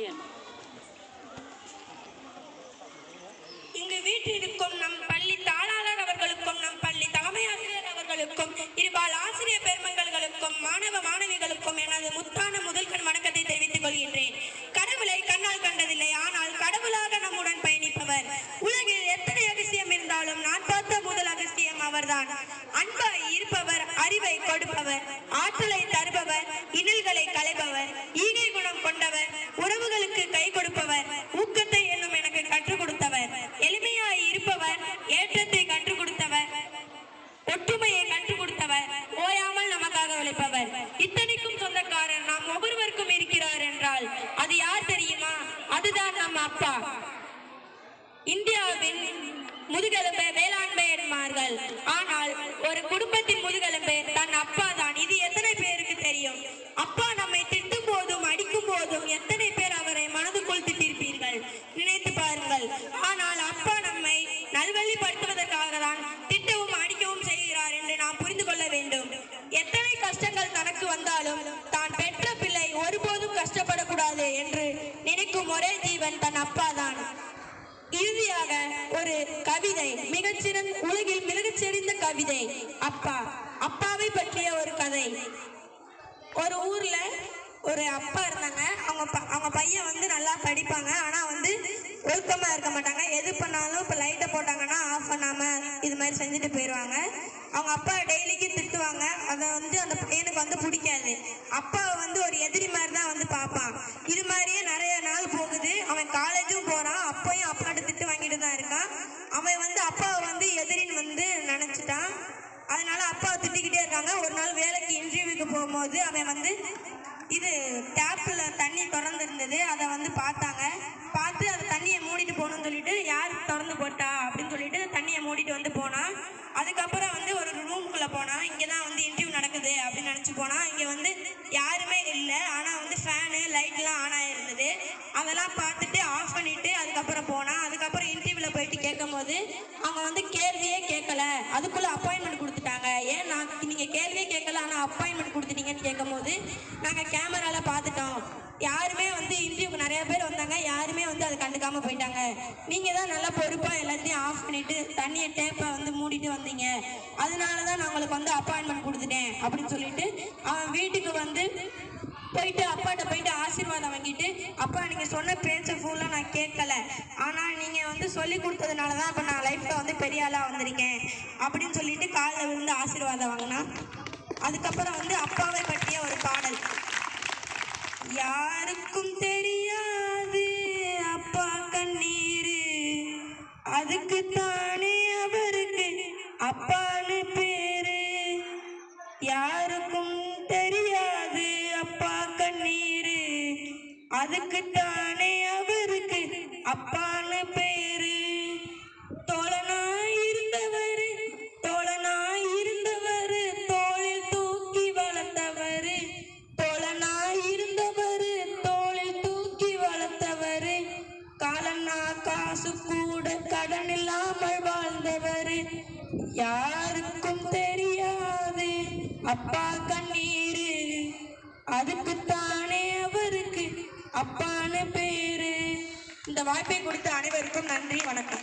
பையன். இங்கு வீட்டிற்கும் நம் பள்ளி தாளாளர் அவர்களுக்கும் நம் பள்ளி தலைமை ஆசிரியர் அவர்களுக்கும் இருபால் ஆசிரியர் பெருமங்களுக்கும் மாணவ மாணவிகளுக்கும் எனது முத்தான முதல்கண் வணக்கத்தை தெரிவித்துக் கொள்கின்றேன். கடவுளை கண்ணால் கண்டதில்லை ஆனால் கடவுளாக நம்முடன் பயணிப்பவர். உலகில் எத்தனை அதிசயம் இருந்தாலும் நான் பார்த்த முதல் அதிசயம் அவர்தான். அன்பாய் இருப்பவர் அறிவை கொடுப்பவர் ஆற்றலை தருபவர் இன்னல்களை களைபவர் ஈகை குணம் கொண்டவர் உறவு கை கொடுப்பவர் ஊக்கத்தை என்னும் எனக்கு கற்றுக் கொடுத்தவர் எளிமையாய் இருப்பவர் ஏற்றத்தை கற்றுக் கொடுத்தவர் ஒற்றுமையை கற்றுக் கொடுத்தவர் ஓயாமல் நமக்காக உழைப்பவர். இத்தனைக்கும் சொந்தக்காரர் நாம் ஒவ்வொருவருக்கும் இருக்கிறார் என்றால் அது யார் தெரியுமா? அதுதான் நம் அப்பா. இந்தியாவின் முதுகெலும்பு வேளாண்மை என்பார்கள் ஆனால் ஒரு குடும்பத்தின் முதுகெலும்பு தன் அப்பா தான் இது எத்தனை பேருக்கு தெரியும்? அப்பா நல்வழிப்படுத்துவதற்காக தான் திட்டவும் அடிக்கவும் செய்கிறார் என்று நாம் புரிந்து கொள்ள வேண்டும். எத்தனை கஷ்டங்கள் தனக்கு வந்தாலும் தான் பெற்ற பிள்ளை ஒருபோதும் கஷ்டப்படக்கூடாது என்று நினைக்கும் ஒரே ஜீவன் தன் அப்பா தான் இறுதியாக ஒரு கவிதை மிகச்சிறந்த உலகில் மிகச்சிறந்த கவிதை அப்பா. அப்பாவை பற்றிய ஒரு கதை. ஒரு ஊர்ல ஒரு அப்பா இருந்தாங்க. அவங்க ப- அவங்க பையன் வந்து நல்லா படிப்பாங்க. ஆனா வந்து ஒழுக்கமா இருக்க மாட்டாங்க. இது மாதிரி செஞ்சுட்டு போயிடுவாங்க அவங்க அப்பா டெய்லிக்கு திட்டுவாங்க. அதை வந்து அந்த பையனுக்கு வந்து பிடிக்காது. அப்பாவை வந்து ஒரு எதிரி மாதிரி தான் வந்து பார்ப்பான். இது மாதிரியே நிறைய நாள் போகுது. அவன் காலேஜும் போகிறான் அப்பையும் அப்பாட்ட திட்டு வாங்கிட்டு தான் இருக்கான். அவன் வந்து அப்பாவை வந்து எதிரின்னு வந்து நினச்சிட்டான். அதனால அப்பா திட்டிக்கிட்டே இருக்காங்க. ஒரு நாள் வேலைக்கு இன்டர்வியூக்கு போகும்போது அவன் வந்து இது டேப்பில் தண்ணி திறந்துருந்தது. அதை வந்து பார்த்தாங்க. பார்த்து அந்த தண்ணி மூடிட்டு போகணும்னு சொல்லிட்டு யார் திறந்து போட்டா அப்படின்னு சொல்லிட்டு தண்ணியை மூடிட்டு வந்து போனான் அதுக்கப்புறம் வந்து ஒரு ரூமுக்குள்ளே போனான் இங்கே தான் வந்து இன்டர்வியூ நடக்குது அப்படின்னு நினச்சி போனான் இங்கே வந்து யாருமே இல்லை. ஆனால் வந்து ஃபேனு லைட்லாம் ஆன் ஆகிருந்தது அதெல்லாம் பார்த்துட்டு ஆஃப் பண்ணிவிட்டு அதுக்கப்புறம் போனான் அதுக்கப்புறம் இன்டர்வியூவில் போயிட்டு கேட்கும்போது அவங்க வந்து கேள்வியே கேட்கல. அதுக்குள்ளே அப்பாயின்மெண்ட் கொடுத்துட்டாங்க. ஏன் நான் நீங்கள் கேள்வியே கேட்கல ஆனால் அப்பாயின்மெண்ட் கொடுத்துட்டீங்கன்னு கேட்கும்போது நாங்கள் கேமராவில் பார்த்துட்டோம். யாருமே வந்து இன்டர்வியூக்கு நிறைய பேர் வந்தாங்க. யாருமே வந்து அதை கண்டுக்காம போயிட்டாங்க. நீங்க தான் நல்லா பொறுப்பா எல்லாத்தையும் ஆஃப் பண்ணிட்டு தண்ணியை டேப்பை வந்து மூடிட்டு வந்தீங்க. அதனால தான் நான் உங்களுக்கு வந்து அப்பாயின்மெண்ட் கொடுத்துட்டேன் அப்படின்னு சொல்லிட்டு அவன் வீட்டுக்கு வந்து போயிட்டு அப்பாட்ட போயிட்டு ஆசீர்வாதம் வாங்கிட்டு அப்பா நீங்க சொன்ன பேச்ச ஃபுல்லாக நான் கேட்கல. ஆனா நீங்க வந்து சொல்லி கொடுத்ததுனால தான் இப்போ நான் லைஃப்ல வந்து பெரிய ஆளாக வந்திருக்கேன் அப்படின்னு சொல்லிட்டு காலில் விழுந்து ஆசீர்வாதம் வாங்கினா அதுக்கப்புறம் வந்து அப்பாவை பற்றிய ஒரு பாடல். யாருக்கும் தெரியாது. அப்பா கண்ணீர். அதுக்கு தானே அவருக்கு அப்பான்னு பேரு. யாருக்கும் தெரியாது. அப்பா கண்ணீர். அதுக்கு தானே அவருக்கு அப்பான்னு கடன் இல்லாமல் வாழ்ந்தவர். யாருக்கும் தெரியாது. அப்பா கண்ணீரு. அதுக்குத்தானே அவருக்கு அப்பான்னு பேரு. இந்த வாய்ப்பை கொடுத்த அனைவருக்கும் நன்றி வணக்கம்.